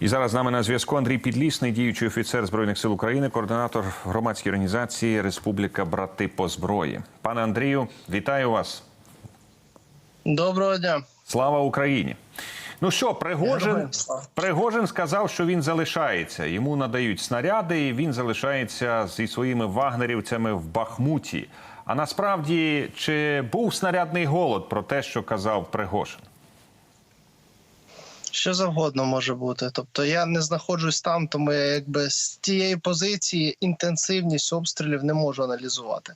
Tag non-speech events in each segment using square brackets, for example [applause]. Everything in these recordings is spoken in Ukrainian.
І зараз з нами на зв'язку Андрій Підлісний, діючий офіцер збройних сил України, координатор громадської організації Республіка Брати по зброї. Пане Андрію, вітаю вас. Доброго дня. Слава Україні! Ну що, Пригожин, Пригожин сказав, що він залишається. Йому надають снаряди, і він залишається зі своїми вагнерівцями в Бахмуті. А насправді, чи був снарядний голод про те, що казав Пригожин? Що завгодно може бути. Тобто я не знаходжусь там, тому я якби з тієї позиції інтенсивність обстрілів не можу аналізувати.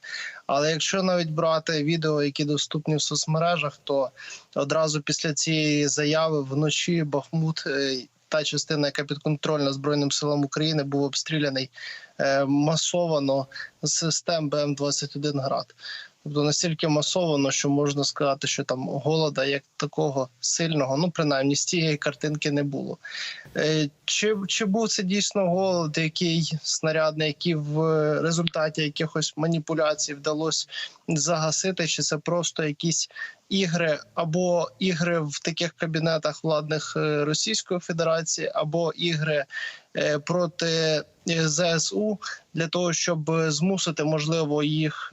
Але якщо навіть брати відео, які доступні в соцмережах, то одразу після цієї заяви вночі Бахмут. е, Та частина, яка підконтрольна Збройним силам України, був обстріляний е, масовано з систем БМ-21 град. Тобто настільки масовано, що можна сказати, що там голода як такого сильного, ну принаймні з цієї картинки не було. Е, Чи, чи був це дійсно голод, який снарядний, який в результаті якихось маніпуляцій вдалося загасити, чи це просто якісь ігри або ігри в таких кабінетах владних е, Російської Федерації, або ігри е, проти ЗСУ для того, щоб змусити можливо їх.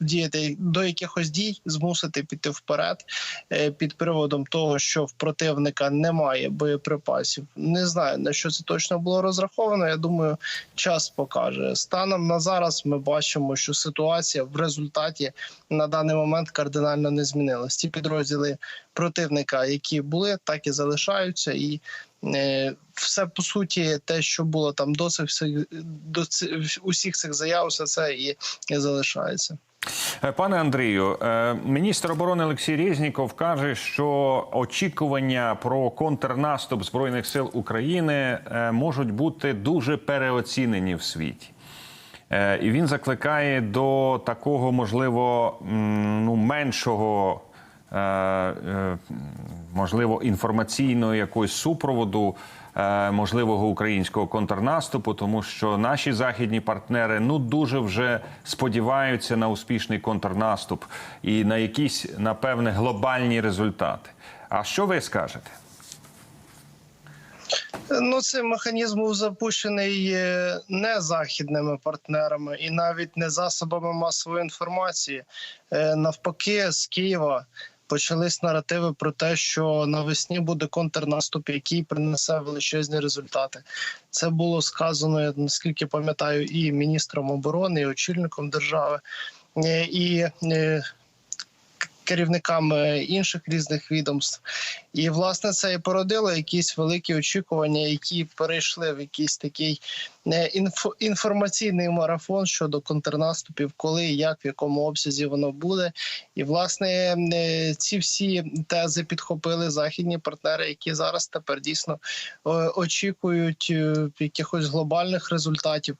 Діяти до якихось дій, змусити піти вперед е, під приводом того, що в противника немає боєприпасів. Не знаю на що це точно було розраховано. Я думаю, час покаже. Станом на зараз ми бачимо, що ситуація в результаті на даний момент кардинально не змінилась. Ті підрозділи противника, які були, так і залишаються, і все по суті, те, що було там до цих до усіх цих заяв, все це і, і залишається. Е, Пане Андрію, е, міністр оборони Олексій Резніков каже, що очікування про контрнаступ збройних сил України е, можуть бути дуже переоцінені в світі. Е, І він закликає до такого, можливо, ну меншого, е, е, можливо, інформаційного якогось супроводу е, можливого українського контрнаступу, тому що наші західні партнери ну дуже вже сподіваються на успішний контрнаступ і на якісь напевне глобальні результати. А що ви скажете? Ну, цей механізм був запущений е, не західними партнерами і навіть не засобами масової інформації. Е, Навпаки, з Києва почались наративи про те, що навесні буде контрнаступ, який принесе величезні результати. Це було сказано, наскільки пам'ятаю, і міністром оборони, і очільником держави. Е, І е, керівниками інших різних відомств. І власне це і породило якісь великі очікування, які перейшли в якийсь такий е, інформаційний марафон щодо контрнаступів, коли, як, в якому обсязі воно буде. І власне е, ці всі тези підхопили західні партнери, які зараз тепер дійсно е, очікують е, якихось глобальних результатів.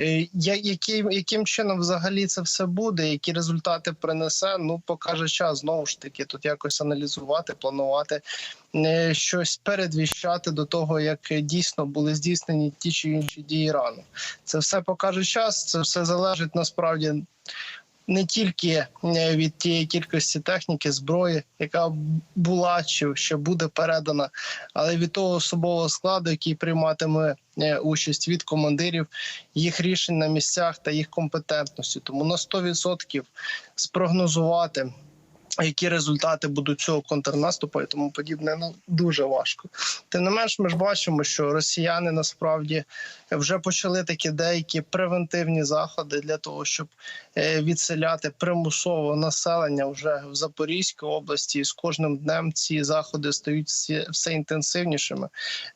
Е, я- які- яким чином взагалі це все буде, які результати принесе, ну покаже час знову ж таки тут якось аналізувати, планувати е, щось передвіщати до того, як дійсно були здійснені ті чи інші дії рано. Це все покаже час. Це все залежить насправді. Не тільки е, від тієї кількості техніки, зброї, яка була чи ще буде передана, але від того особового складу, який прийматиме е, участь від командирів, їх рішень на місцях та їх компетентності. Тому на 100% спрогнозувати. Які результати будуть цього контрнаступу і тому подібне, ну дуже важко. Тим не менш, ми ж бачимо, що росіяни насправді вже почали такі деякі превентивні заходи для того, щоб е, відселяти примусово населення вже в Запорізькій області. І з кожним днем ці заходи стають все інтенсивнішими.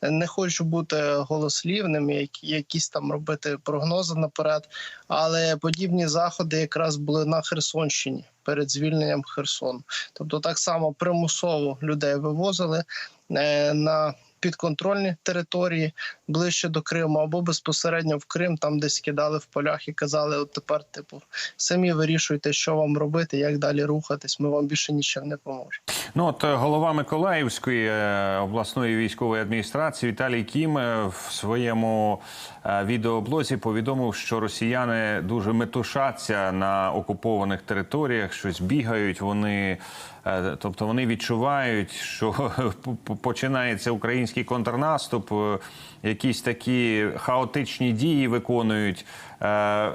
Не хочу бути голослівним, як- якісь там робити прогнози наперед, але подібні заходи якраз були на Херсонщині перед звільненням Херсону. Тобто, так само примусово людей вивозили е, на підконтрольні території ближче до Криму або безпосередньо в Крим, там десь кидали в полях і казали: от тепер, типу, самі вирішуйте, що вам робити, як далі рухатись. Ми вам більше нічим не поможемо. Ну от е, голова Миколаївської е, обласної військової адміністрації Віталій Кім е, в своєму відеоблозі повідомив, що росіяни дуже метушаться на окупованих територіях, щось бігають. Вони Тобто вони відчувають, що [laughs] починається український контрнаступ, е, якісь такі хаотичні дії виконують. Е,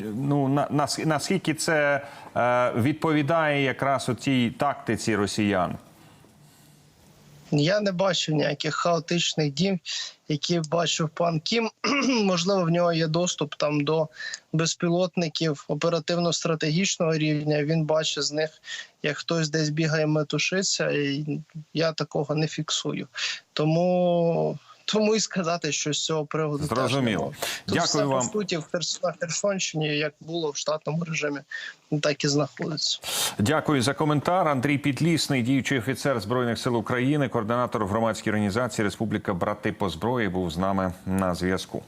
Ну, на- наскільки це е, відповідає якраз у цій тактиці росіян? Я не бачив ніяких хаотичних дій, які бачив пан Кім. [clears throat] Можливо, в нього є доступ там до безпілотників оперативно-стратегічного рівня. Він бачить з них, як хтось десь бігає, метушиться, і я такого не фіксую. Тому. Тому і сказати, що з цього приводу Зрозуміло. Тут Дякую все, вам. по суті в Херс-Херсонщині. як було в штатному режимі, так і знаходиться. Дякую за коментар. Андрій Підлісний, діючий офіцер збройних сил України, координатор громадської організації Республіка Брати по зброї, був з нами на зв'язку.